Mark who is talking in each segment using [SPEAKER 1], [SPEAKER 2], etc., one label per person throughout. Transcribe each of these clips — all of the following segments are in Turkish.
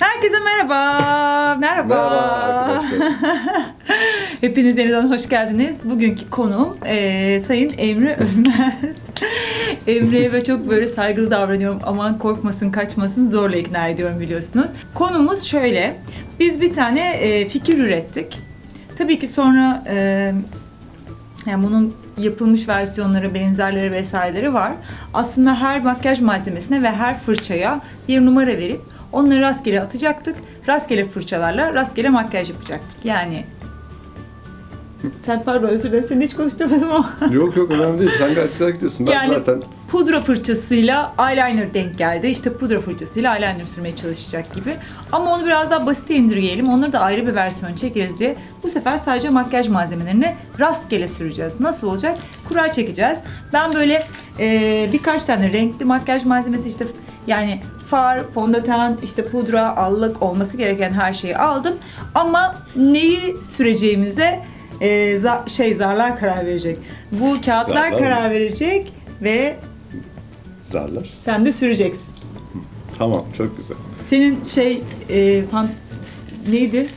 [SPEAKER 1] Herkese merhaba. Merhaba.
[SPEAKER 2] Merhaba arkadaşlar.
[SPEAKER 1] Hepiniz yeniden hoş geldiniz. Bugünkü konuğum eee, Sayın Emre Ölmez. Emre'ye ve çok böyle saygılı davranıyorum. Aman korkmasın, kaçmasın zorla ikna ediyorum biliyorsunuz. Konumuz şöyle. Biz bir tane eee, fikir ürettik. Tabii ki sonra eee, yani bunun yapılmış versiyonları, benzerleri vesaireleri var. Aslında her makyaj malzemesine ve her fırçaya bir numara verip onları rastgele atacaktık. Rastgele fırçalarla rastgele makyaj yapacaktık. Yani sen pardon özür dilerim seni hiç konuşturmadım ama.
[SPEAKER 2] Yok yok önemli değil. Sen gayet güzel gidiyorsun. Ben
[SPEAKER 1] Yani-
[SPEAKER 2] zaten
[SPEAKER 1] Pudra fırçasıyla eyeliner denk geldi. İşte pudra fırçasıyla eyeliner sürmeye çalışacak gibi. Ama onu biraz daha basite indirgeyelim. Onları da ayrı bir versiyon çekeriz diye. Bu sefer sadece makyaj malzemelerini rastgele süreceğiz. Nasıl olacak? Kura çekeceğiz. Ben böyle e, birkaç tane renkli makyaj malzemesi işte yani far, fondöten, işte pudra, allık olması gereken her şeyi aldım. Ama neyi süreceğimize e, za- şey zarlar karar verecek. Bu kağıtlar
[SPEAKER 2] Zarlar mı?
[SPEAKER 1] karar verecek ve
[SPEAKER 2] zarlar.
[SPEAKER 1] sen de süreceksin.
[SPEAKER 2] Tamam çok güzel.
[SPEAKER 1] Senin şey e, fan, neydi?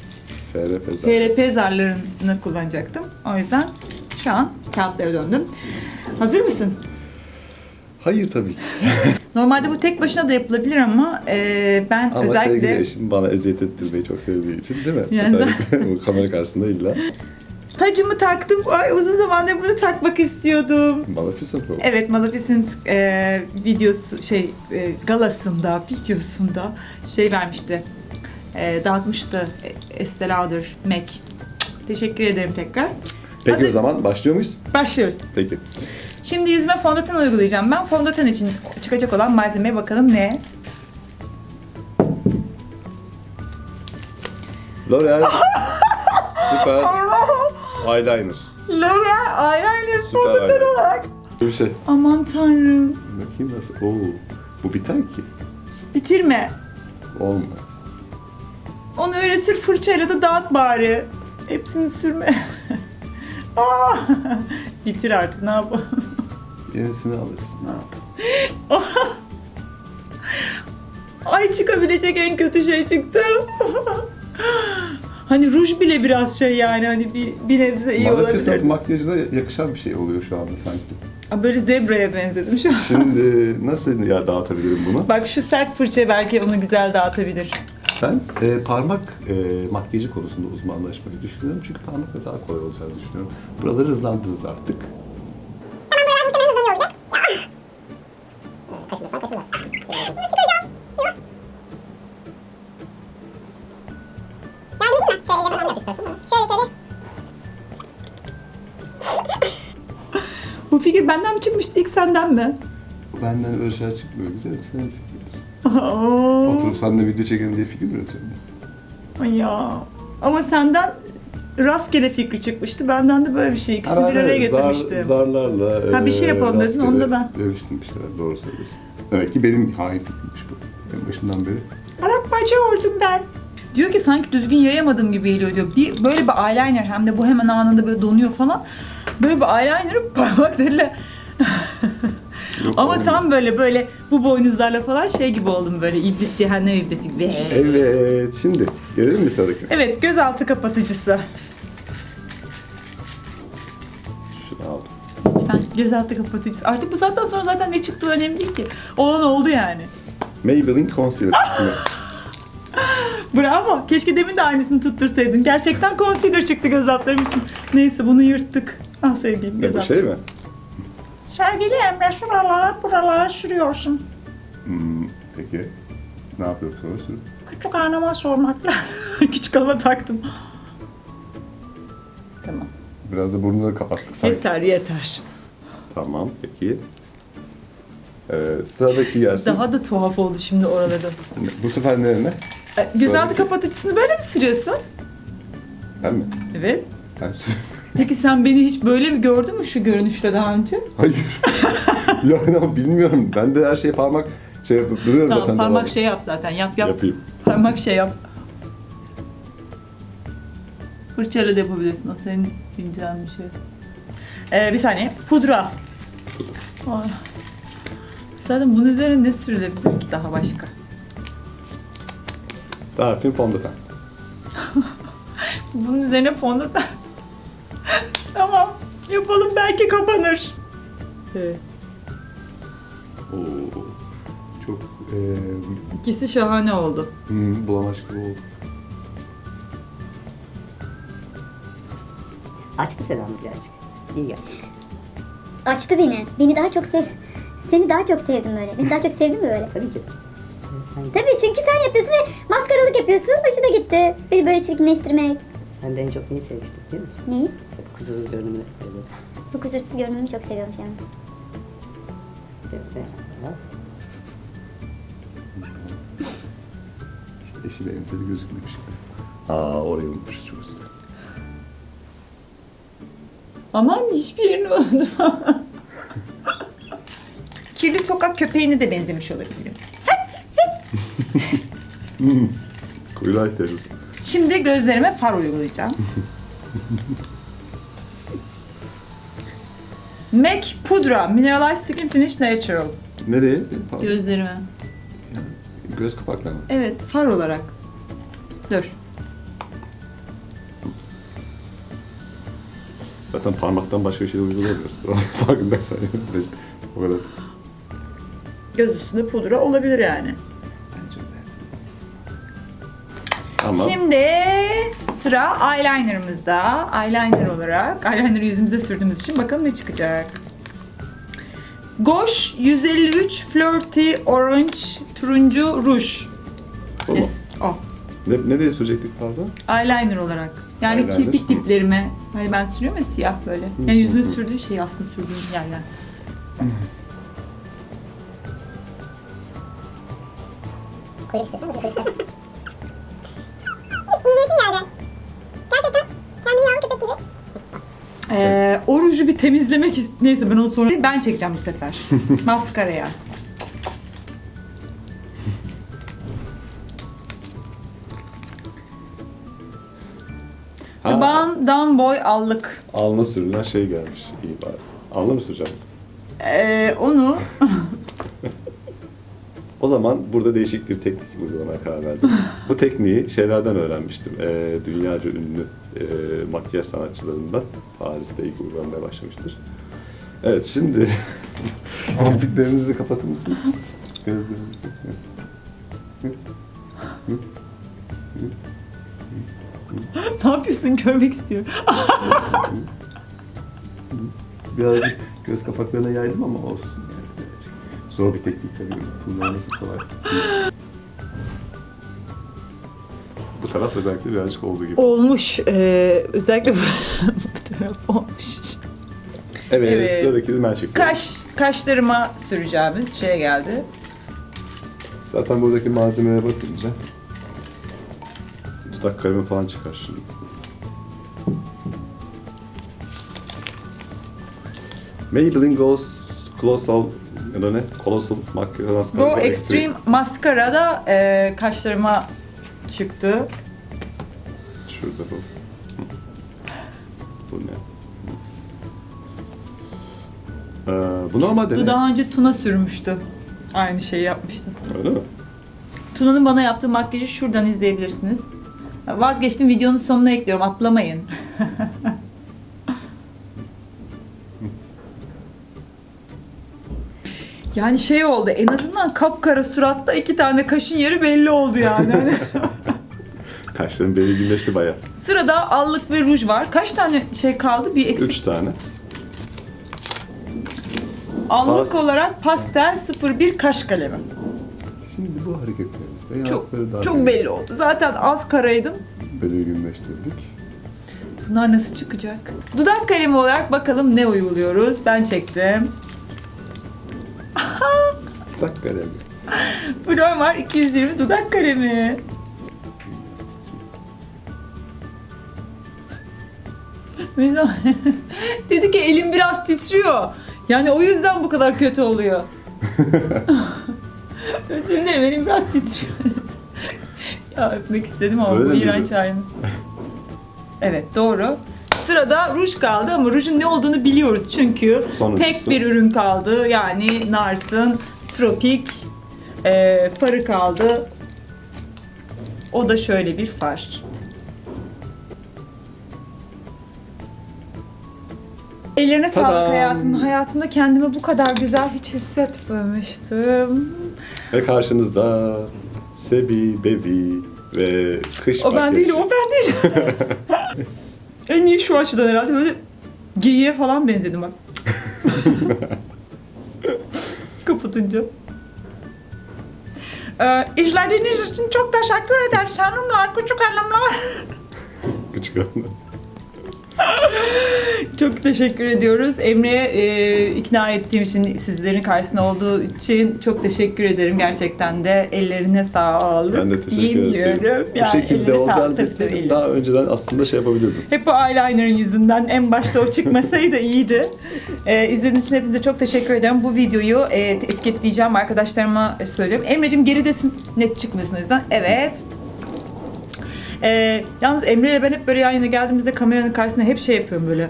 [SPEAKER 2] FRP zar.
[SPEAKER 1] PRP zarlarını kullanacaktım. O yüzden şu an kağıtlara döndüm. Hazır mısın?
[SPEAKER 2] Hayır tabii ki.
[SPEAKER 1] Normalde bu tek başına da yapılabilir ama e, ben
[SPEAKER 2] Ama sevgili
[SPEAKER 1] özellikle
[SPEAKER 2] eşim bana eziyet ettirmeyi çok sevdiği için değil mi?
[SPEAKER 1] Yani-
[SPEAKER 2] Özellikle bu kamera karşısında illa.
[SPEAKER 1] tacımı taktım. Ay, uzun zamandır bunu takmak istiyordum.
[SPEAKER 2] Maleficent bu.
[SPEAKER 1] Evet Maleficent e, videosu şey e, galasında videosunda şey vermişti. E, dağıtmıştı e, Estee Lauder MAC. Teşekkür ederim tekrar.
[SPEAKER 2] Peki
[SPEAKER 1] Hazır-
[SPEAKER 2] o zaman başlıyor muyuz?
[SPEAKER 1] Başlıyoruz.
[SPEAKER 2] Peki.
[SPEAKER 1] Şimdi yüzüme fondöten uygulayacağım. Ben fondöten için çıkacak olan malzemeye bakalım ne?
[SPEAKER 2] L'Oreal Süper Eyeliner.
[SPEAKER 1] L'Oreal eyeliner
[SPEAKER 2] Süper
[SPEAKER 1] fondöten
[SPEAKER 2] eyeliner.
[SPEAKER 1] olarak.
[SPEAKER 2] Bir şey.
[SPEAKER 1] Aman tanrım.
[SPEAKER 2] Bakayım nasıl. Oo. Bu biter ki.
[SPEAKER 1] Bitirme.
[SPEAKER 2] Olmuyor.
[SPEAKER 1] Onu öyle sür fırçayla da dağıt bari. Hepsini sürme. Aa! Bitir artık ne yapalım.
[SPEAKER 2] Yenisini alırsın. Ne yapalım?
[SPEAKER 1] Ay çıkabilecek en kötü şey çıktı. hani ruj bile biraz şey yani hani bir, bir nebze iyi
[SPEAKER 2] Maleficent
[SPEAKER 1] olabilir.
[SPEAKER 2] makyajına yakışan bir şey oluyor şu anda sanki.
[SPEAKER 1] Böyle zebraya benzedim şu an.
[SPEAKER 2] Şimdi nasıl ya dağıtabilirim bunu?
[SPEAKER 1] Bak şu sert fırça belki onu güzel dağıtabilir.
[SPEAKER 2] Ben e, parmak e, makyajı konusunda uzmanlaşmayı düşünüyorum. Çünkü parmakla daha kolay olacağını düşünüyorum. Buraları hızlandırırız artık.
[SPEAKER 1] Senden mi?
[SPEAKER 2] Benden öyle şeyler çıkmıyor. Güzel sen.
[SPEAKER 1] Aa,
[SPEAKER 2] Oturup seninle video çekelim diye fikir mi üretiyorum?
[SPEAKER 1] ay ya. Ama senden rastgele fikri çıkmıştı. Benden de böyle bir şey. İkisini bir araya getirmiştim.
[SPEAKER 2] Zar, zarlarla.
[SPEAKER 1] Ha, bir şey
[SPEAKER 2] e,
[SPEAKER 1] yapalım dedin, onu da ben.
[SPEAKER 2] Demiştim bir şeyler. Doğru söylüyorsun. Demek ki benim hain fikrimmiş bu. En başından beri.
[SPEAKER 1] Parakparça oldum ben. Diyor ki sanki düzgün yayamadım gibi geliyor diyor. Bir, böyle bir eyeliner hem de bu hemen anında böyle donuyor falan. Böyle bir eyeliner'ı parmaklarıyla
[SPEAKER 2] Yok,
[SPEAKER 1] ama
[SPEAKER 2] olmuyor.
[SPEAKER 1] tam böyle böyle bu boynuzlarla falan şey gibi oldum böyle iblis cehennem iblisi gibi.
[SPEAKER 2] Evet. Şimdi gelelim mi sıradaki?
[SPEAKER 1] Evet gözaltı kapatıcısı.
[SPEAKER 2] Şunu aldım.
[SPEAKER 1] Lütfen gözaltı kapatıcısı. Artık bu saatten sonra zaten ne çıktığı önemli değil ki. Olan oldu yani.
[SPEAKER 2] Maybelline Concealer.
[SPEAKER 1] Bravo. Keşke demin de aynısını tuttursaydın. Gerçekten concealer çıktı göz altlarım için. Neyse bunu yırttık. Al sevgilim göz
[SPEAKER 2] bu
[SPEAKER 1] altı.
[SPEAKER 2] şey mi?
[SPEAKER 1] Sevgili Emre şuralara buralara sürüyorsun.
[SPEAKER 2] Hmm, peki. Ne yapıyorsun sonra sürüp?
[SPEAKER 1] Küçük hanıma sormak lazım. Küçük hanıma taktım. Tamam.
[SPEAKER 2] Biraz da burnunu kapattık sanki.
[SPEAKER 1] Yeter yeter.
[SPEAKER 2] Tamam peki. Ee, sıradaki gelsin.
[SPEAKER 1] Daha da tuhaf oldu şimdi oralarda.
[SPEAKER 2] Bu sefer ne? ne?
[SPEAKER 1] E, Gözaltı
[SPEAKER 2] Sıradaki.
[SPEAKER 1] kapatıcısını böyle mi sürüyorsun?
[SPEAKER 2] Ben mi?
[SPEAKER 1] Evet.
[SPEAKER 2] Ben sür-
[SPEAKER 1] Peki sen beni hiç böyle mi gördün mü şu görünüşte daha önce?
[SPEAKER 2] Hayır. yani ama bilmiyorum. Ben de her şeye parmak şey yapıp duruyorum
[SPEAKER 1] Tamam
[SPEAKER 2] zaten.
[SPEAKER 1] parmak
[SPEAKER 2] devamlı.
[SPEAKER 1] şey yap zaten yap yap.
[SPEAKER 2] Yapayım.
[SPEAKER 1] Parmak şey yap. Fırçayla da yapabilirsin. O senin bileceğin bir şey. Ee, bir saniye. Pudra. Ay. Zaten bunun üzerine ne sürülebilir ki daha başka?
[SPEAKER 2] Tarifin fondöten.
[SPEAKER 1] Bunun üzerine fondöten. tamam. Yapalım belki kapanır. Evet.
[SPEAKER 2] Oo, çok e,
[SPEAKER 1] İkisi şahane oldu.
[SPEAKER 2] hmm, bulamaç gibi oldu.
[SPEAKER 3] Açtı Seda'nı birazcık. İyi yaptı.
[SPEAKER 4] Açtı beni. Beni daha çok sev... Seni daha çok sevdim böyle. Beni daha çok sevdin mi böyle?
[SPEAKER 3] Tabii ki. Sen,
[SPEAKER 4] Tabii çünkü sen yapıyorsun ve maskaralık yapıyorsun. Hoşuna gitti. Beni böyle çirkinleştirmek.
[SPEAKER 3] Sen de en çok neyi sevmiştin değil mi?
[SPEAKER 4] Neyi?
[SPEAKER 3] Tabii kusursuz görünümünü. Böyle.
[SPEAKER 4] Bu kusursuz görünümü çok seviyorum canım.
[SPEAKER 3] Evet.
[SPEAKER 2] İşte eşi benzeri gözükmüş. Aa orayı unutmuşuz çok güzel.
[SPEAKER 1] Aman hiçbir yerini unuttum. Kirli sokak köpeğine de benzemiş olabilirim.
[SPEAKER 2] Kuyruğa ihtiyacım.
[SPEAKER 1] Şimdi gözlerime far uygulayacağım. MAC Pudra Mineralized Skin Finish Natural
[SPEAKER 2] Nereye? Pardon.
[SPEAKER 1] gözlerime.
[SPEAKER 2] Göz kapaklarına.
[SPEAKER 1] Evet, far olarak. Dur.
[SPEAKER 2] Zaten parmaktan başka bir şey uygulamıyoruz. Farkındaysan. o kadar.
[SPEAKER 1] Göz üstünde pudra olabilir yani.
[SPEAKER 2] Ama
[SPEAKER 1] Şimdi sıra eyelinerımızda. Eyeliner olarak, eyeliner'ı yüzümüze sürdüğümüz için bakalım ne çıkacak. Gosh 153 Flirty Orange Turuncu Ruj.
[SPEAKER 2] o?
[SPEAKER 1] Yes, o.
[SPEAKER 2] Ne, nereye sürecektik pardon?
[SPEAKER 1] Eyeliner olarak. Yani
[SPEAKER 2] Eyeliner.
[SPEAKER 1] kirpik diplerime. Hani ben sürüyorum ya siyah böyle. Yani yüzüne sürdüğü şey aslında sürdüğüm yerler.
[SPEAKER 4] Kuyruk istiyorsan
[SPEAKER 1] ruju bir temizlemek ist... Neyse ben onu sonra... Ben çekeceğim bu sefer. Maskaraya.
[SPEAKER 2] Ha,
[SPEAKER 1] Ban Dan Boy allık.
[SPEAKER 2] alnına sürülen şey gelmiş. İyi bari. Alnına mı süreceğim?
[SPEAKER 1] Ee, onu
[SPEAKER 2] O zaman burada değişik bir teknik uygulamaya karar verdim. Bu tekniği şeylerden öğrenmiştim. Ee, dünyaca ünlü e, makyaj sanatçılarından. Paris'te ilk uygulamaya başlamıştır. Evet şimdi kirpiklerinizi kapatır mısınız? Gözlerinizi.
[SPEAKER 1] ne yapıyorsun görmek istiyorum.
[SPEAKER 2] Birazcık göz kapaklarına yaydım ama olsun. Yani. Zor bir teknik tabii. Kullanması kolay. Bu taraf özellikle birazcık olduğu gibi.
[SPEAKER 1] Olmuş. Ee, özellikle bu, bu taraf olmuş.
[SPEAKER 2] Evet,
[SPEAKER 1] Evet.
[SPEAKER 2] sıradaki ben çekiyorum.
[SPEAKER 1] Kaş, kaşlarıma süreceğimiz şeye geldi.
[SPEAKER 2] Zaten buradaki malzemeye bakınca dudak kalemi falan çıkar şimdi. Maybelline Gloss Colossal ya da ne? Colossal Mascara
[SPEAKER 1] Bu Extreme Mascara da e, kaşlarıma çıktı.
[SPEAKER 2] Şurada bu. Bu ne? Ee, bu normalde
[SPEAKER 1] Bu daha önce Tuna sürmüştü. Aynı şeyi yapmıştı.
[SPEAKER 2] Öyle mi?
[SPEAKER 1] Tuna'nın bana yaptığı makyajı şuradan izleyebilirsiniz. Vazgeçtim videonun sonuna ekliyorum atlamayın. yani şey oldu en azından kapkara suratta iki tane kaşın yeri belli oldu yani. Hani
[SPEAKER 2] Kaşlarım belirginleşti baya.
[SPEAKER 1] Sırada allık ve ruj var. Kaç tane şey kaldı? Bir eksik.
[SPEAKER 2] Üç tane.
[SPEAKER 1] Allık
[SPEAKER 2] Pas.
[SPEAKER 1] olarak pastel 01 kaş kalemi.
[SPEAKER 2] Şimdi bu hareketlerimizde
[SPEAKER 1] Çok
[SPEAKER 2] yanakları daha
[SPEAKER 1] çok belli oldu. Zaten az karaydım.
[SPEAKER 2] belirginleştirdik.
[SPEAKER 1] Bunlar nasıl çıkacak? Dudak kalemi olarak bakalım ne uyguluyoruz. Ben çektim.
[SPEAKER 2] Tak kalemi.
[SPEAKER 1] Var 220 dudak kalemi. Dedi ki elim biraz titriyor. Yani o yüzden bu kadar kötü oluyor. Özür dilerim elim biraz titriyor. ya öpmek istedim ama
[SPEAKER 2] Öyle
[SPEAKER 1] bu iğrenç halim. Evet doğru. Sırada ruj kaldı ama rujun ne olduğunu biliyoruz çünkü
[SPEAKER 2] Sonuncusu.
[SPEAKER 1] tek bir ürün kaldı. Yani Nars'ın Tropik e, farı kaldı. O da şöyle bir far. Ellerine sağlık
[SPEAKER 2] Tadam!
[SPEAKER 1] hayatım. Hayatımda kendimi bu kadar güzel hiç hissetmemiştim.
[SPEAKER 2] Ve karşınızda Sebi, Bebi ve kış
[SPEAKER 1] O ben
[SPEAKER 2] makyajı.
[SPEAKER 1] değilim, o ben değilim. en iyi şu açıdan herhalde böyle geyiğe falan benzedim bak. Kapatınca. Ee, izlediğiniz için çok teşekkür ederiz hanımlar, küçük hanımlar.
[SPEAKER 2] Küçük hanım.
[SPEAKER 1] Çok teşekkür ediyoruz. Emre'ye e, ikna ettiğim için, sizlerin karşısında olduğu için çok teşekkür ederim gerçekten de. Ellerine sağlık.
[SPEAKER 2] Ben de teşekkür ederim. Bu şekilde
[SPEAKER 1] ellerine
[SPEAKER 2] olacağını bilseydim daha önceden aslında şey yapabilirdim.
[SPEAKER 1] Hep o eyeliner'ın yüzünden en başta o çıkmasaydı iyiydi. Ee, izlediğiniz için hepinize çok teşekkür ederim. Bu videoyu e, etiketleyeceğim arkadaşlarıma söylüyorum. Emre'cim geridesin. Net çıkmıyorsun o yüzden. Evet. Ee, yalnız Emre ile ben hep böyle yan yana geldiğimizde kameranın karşısında hep şey yapıyorum böyle.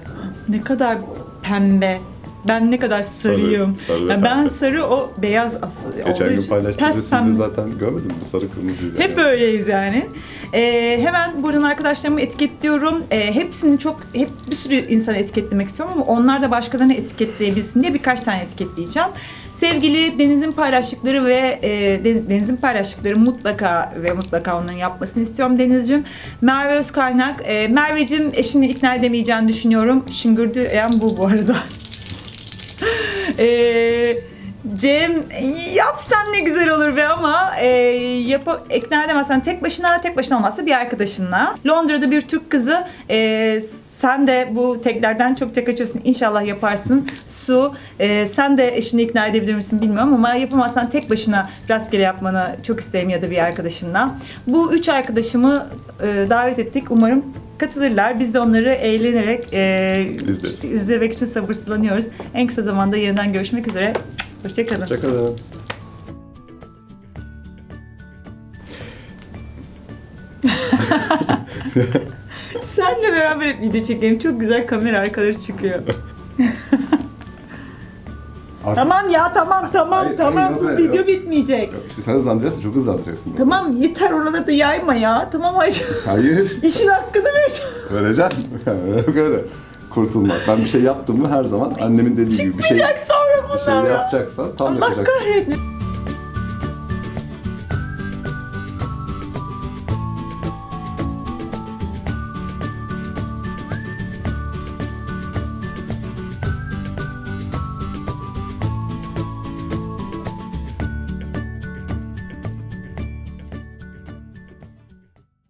[SPEAKER 1] Ne kadar pembe. Ben ne kadar sarıyım.
[SPEAKER 2] Sarı, sarı
[SPEAKER 1] Yani ben sarı o beyaz asıl
[SPEAKER 2] Geçen gün
[SPEAKER 1] pembe.
[SPEAKER 2] zaten görmedin mi? Sarı kırmızıydı.
[SPEAKER 1] Hep
[SPEAKER 2] yani.
[SPEAKER 1] öyleyiz yani. Ee, hemen buradan arkadaşlarımı etiketliyorum. Ee, hepsini çok, hep bir sürü insan etiketlemek istiyorum ama onlar da başkalarını etiketleyebilsin diye birkaç tane etiketleyeceğim. Sevgili Deniz'in paylaştıkları ve e, Den- Deniz'in paylaştıkları mutlaka ve mutlaka onların yapmasını istiyorum Deniz'cim. Merve Özkaynak. E, Merve'cim eşini ikna edemeyeceğini düşünüyorum. Şıngırdayan bu bu arada. Ee, Cem yapsan ne güzel olur be ama e, yap ikna edemezsen tek başına tek başına olmazsa bir arkadaşınla. Londra'da bir Türk kızı e, sen de bu teklerden çok kaçıyorsun. İnşallah yaparsın. Su, e, sen de eşini ikna edebilir misin bilmiyorum ama yapamazsan tek başına rastgele yapmanı çok isterim ya da bir arkadaşınla. Bu üç arkadaşımı e, davet ettik. Umarım katılırlar. Biz de onları eğlenerek e,
[SPEAKER 2] İzleriz.
[SPEAKER 1] izlemek için sabırsızlanıyoruz. En kısa zamanda yeniden görüşmek üzere. Hoşçakalın.
[SPEAKER 2] Hoşçakalın.
[SPEAKER 1] Senle beraber hep video çekelim. Çok güzel kamera arkaları çıkıyor.
[SPEAKER 5] Artık-
[SPEAKER 1] tamam ya tamam tamam
[SPEAKER 5] Hayır,
[SPEAKER 1] tamam.
[SPEAKER 5] hayır,
[SPEAKER 1] Bu
[SPEAKER 5] yok,
[SPEAKER 1] video
[SPEAKER 5] yok.
[SPEAKER 1] bitmeyecek.
[SPEAKER 5] İşte sen hızlandıracaksın, çok hızlandıracaksın.
[SPEAKER 1] Tamam yeter oraları da yayma ya. Tamam Ayşe.
[SPEAKER 5] Hayır,
[SPEAKER 1] İşin hakkını ver.
[SPEAKER 5] vereceksin. Böyle kurtulmak. Ben bir şey yaptım mı her zaman annemin dediği gibi bir şey,
[SPEAKER 1] Çıkmayacak sonra
[SPEAKER 5] bir şey
[SPEAKER 1] bunlar ya.
[SPEAKER 5] yapacaksan tam
[SPEAKER 1] Allah
[SPEAKER 5] yapacaksın.
[SPEAKER 1] kahretsin.